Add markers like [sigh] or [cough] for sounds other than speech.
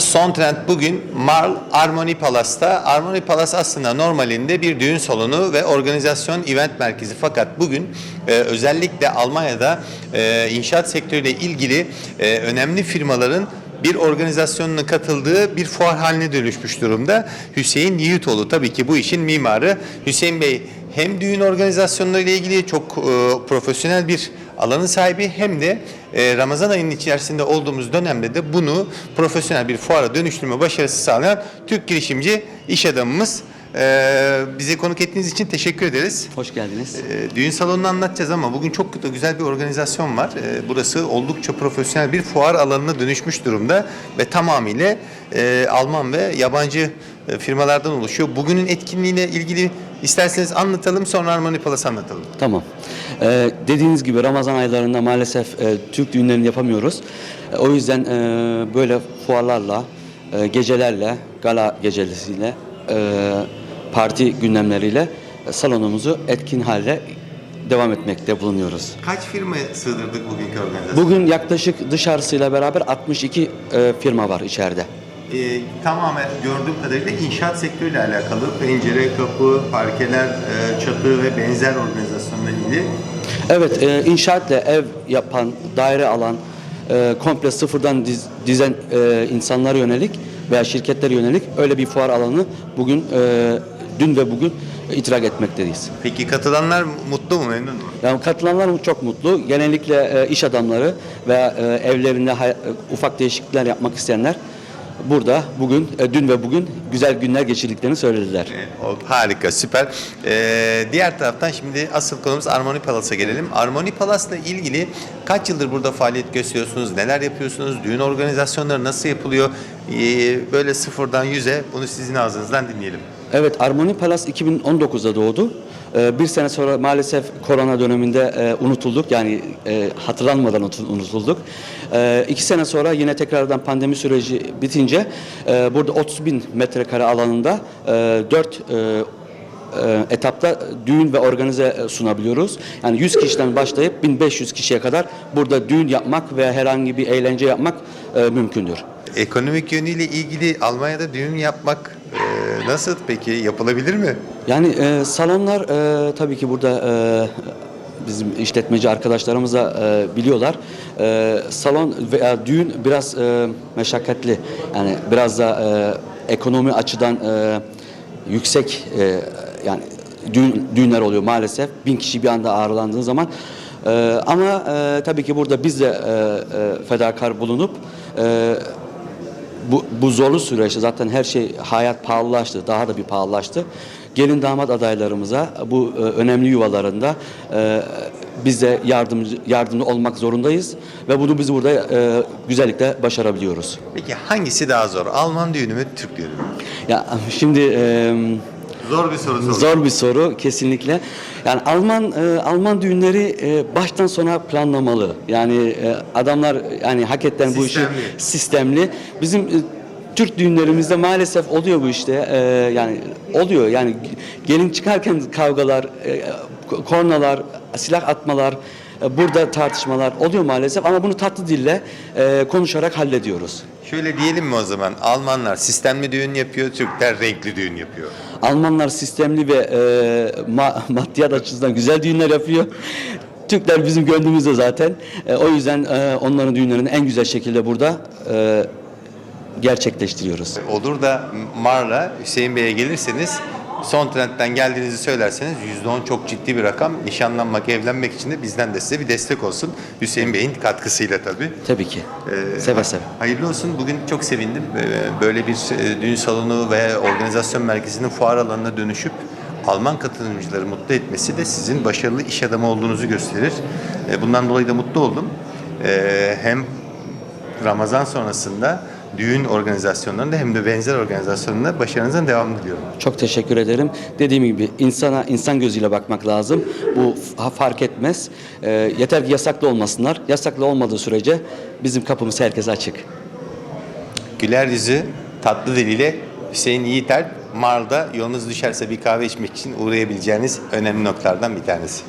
Son trend bugün Marl Harmony Palace'ta. Harmony Palace aslında normalinde bir düğün salonu ve organizasyon event merkezi. Fakat bugün e, özellikle Almanya'da e, inşaat sektörüyle ilgili e, önemli firmaların bir organizasyonuna katıldığı bir fuar haline dönüşmüş durumda. Hüseyin Yiğitoğlu tabii ki bu işin mimarı. Hüseyin Bey hem düğün organizasyonları ile ilgili çok e, profesyonel bir alanın sahibi hem de e, Ramazan ayının içerisinde olduğumuz dönemde de bunu profesyonel bir fuara dönüştürme başarısı sağlayan Türk girişimci iş adamımız. E, bize konuk ettiğiniz için teşekkür ederiz. Hoş geldiniz. E, Düğün salonunu anlatacağız ama bugün çok da güzel bir organizasyon var. E, Burası oldukça profesyonel bir fuar alanına dönüşmüş durumda ve tamamıyla e, Alman ve yabancı e, firmalardan oluşuyor. Bugünün etkinliğine ilgili isterseniz anlatalım sonra Harmony Palace anlatalım. Tamam. Ee, dediğiniz gibi Ramazan aylarında maalesef e, Türk düğünlerini yapamıyoruz. E, o yüzden e, böyle fuarlarla, e, gecelerle, gala gecelisiyle, e, parti gündemleriyle e, salonumuzu etkin halde devam etmekte bulunuyoruz. Kaç firma sığdırdık bugünkü organizasyona? Bugün yaklaşık dışarısıyla beraber 62 e, firma var içeride. Ee, tamamen gördüğüm kadarıyla inşaat sektörüyle alakalı pencere, kapı, parkeler, e, çatı ve benzer organizasyonla ilgili Evet, e, inşaatla ev yapan, daire alan, e, komple sıfırdan diz- dizen e, insanlara yönelik veya şirketlere yönelik öyle bir fuar alanı bugün, e, dün ve bugün itirak etmekteyiz. Peki katılanlar mutlu mu, memnun mu? Yani katılanlar çok mutlu. Genellikle e, iş adamları veya e, evlerinde hay- e, ufak değişiklikler yapmak isteyenler burada bugün, e, dün ve bugün güzel günler geçirdiklerini söylediler. O, harika, süper. Ee, diğer taraftan şimdi asıl konumuz Harmony Palace'a gelelim. Harmony Palace'la ilgili kaç yıldır burada faaliyet gösteriyorsunuz? Neler yapıyorsunuz? Düğün organizasyonları nasıl yapılıyor? Ee, böyle sıfırdan yüze bunu sizin ağzınızdan dinleyelim. Evet, Harmony Palace 2019'da doğdu. Ee, Bir sene sonra maalesef korona döneminde e, unutulduk. Yani e, hatırlanmadan unutu- unutulduk. Ee, İki sene sonra yine tekrardan pandemi süreci bitince e, burada 30 bin metrekare alanında e, 4 etapta düğün ve organize sunabiliyoruz. Yani 100 kişiden başlayıp 1500 kişiye kadar burada düğün yapmak veya herhangi bir eğlence yapmak mümkündür. Ekonomik yönüyle ilgili Almanya'da düğün yapmak nasıl peki? Yapılabilir mi? Yani e, salonlar e, tabii ki burada e, bizim işletmeci arkadaşlarımız da e, biliyorlar. E, salon veya düğün biraz e, meşakkatli. Yani biraz da e, ekonomi açıdan e, yüksek e, yani düğün, düğünler oluyor maalesef. Bin kişi bir anda ağırlandığı zaman. E, ama e, tabii ki burada biz de e, e, fedakar bulunup e, bu, bu zorlu süreçte zaten her şey hayat pahalılaştı, daha da bir pahalılaştı. Gelin damat adaylarımıza bu e, önemli yuvalarında e, biz de yardımcı yardımcı olmak zorundayız ve bunu biz burada e, güzellikle başarabiliyoruz. Peki hangisi daha zor? Alman düğünü mü, Türk düğünü mü? Ya şimdi e, Zor bir soru sordum. Zor bir soru kesinlikle. Yani Alman e, Alman düğünleri e, baştan sona planlamalı. Yani e, adamlar yani hakikaten bu işi Sistemli. Bizim e, Türk düğünlerimizde maalesef oluyor bu işte. E, yani oluyor. Yani gelin çıkarken kavgalar, e, kornalar, silah atmalar, burada tartışmalar oluyor maalesef ama bunu tatlı dille e, konuşarak hallediyoruz. Şöyle diyelim mi o zaman? Almanlar sistemli düğün yapıyor, Türkler renkli düğün yapıyor. Almanlar sistemli ve e, ma- [laughs] maddiyat açısından güzel düğünler yapıyor. Türkler bizim gönlümüzde zaten. E, o yüzden e, onların düğünlerini en güzel şekilde burada e, gerçekleştiriyoruz. Olur da Marla Hüseyin Bey'e gelirseniz son trendten geldiğinizi söylerseniz %10 çok ciddi bir rakam. Nişanlanmak, evlenmek için de bizden de size bir destek olsun. Hüseyin Bey'in katkısıyla tabii. Tabii ki. Ee, seve seve. Hayırlı olsun. Bugün çok sevindim. Ee, Böyle bir e, düğün salonu ve organizasyon merkezinin fuar alanına dönüşüp Alman katılımcıları mutlu etmesi de sizin başarılı iş adamı olduğunuzu gösterir. Ee, Bundan dolayı da mutlu oldum. Ee, Hem Ramazan sonrasında düğün organizasyonlarında hem de benzer organizasyonlarında başarınızın devamını diliyorum. Çok teşekkür ederim. Dediğim gibi insana insan gözüyle bakmak lazım. Bu fark etmez. E, yeter ki yasaklı olmasınlar. Yasaklı olmadığı sürece bizim kapımız herkese açık. Güler yüzü, tatlı diliyle Hüseyin Yiğiter, Marl'da yolunuz düşerse bir kahve içmek için uğrayabileceğiniz önemli noktalardan bir tanesi.